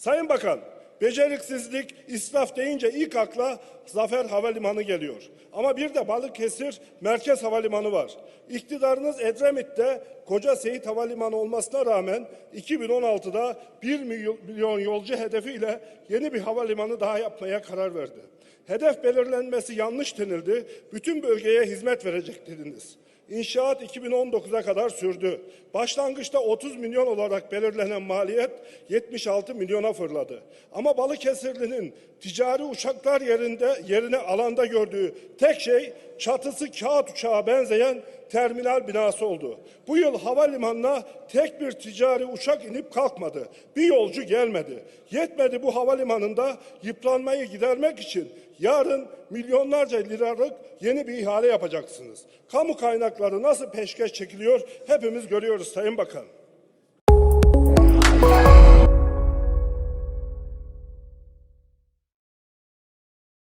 Sayın Bakan, beceriksizlik, israf deyince ilk akla Zafer Havalimanı geliyor. Ama bir de Balıkesir Merkez Havalimanı var. İktidarınız Edremit'te Koca Seyit Havalimanı olmasına rağmen 2016'da 1 milyon yolcu hedefiyle yeni bir havalimanı daha yapmaya karar verdi. Hedef belirlenmesi yanlış denildi. Bütün bölgeye hizmet verecek dediniz. İnşaat 2019'a kadar sürdü. Başlangıçta 30 milyon olarak belirlenen maliyet 76 milyona fırladı. Ama Balıkesirli'nin ticari uçaklar yerinde yerine alanda gördüğü tek şey çatısı kağıt uçağa benzeyen terminal binası oldu. Bu yıl havalimanına tek bir ticari uçak inip kalkmadı. Bir yolcu gelmedi. Yetmedi bu havalimanında yıpranmayı gidermek için yarın milyonlarca liralık yeni bir ihale yapacaksınız. Kamu kaynakları nasıl peşkeş çekiliyor hepimiz görüyoruz Sayın Bakan.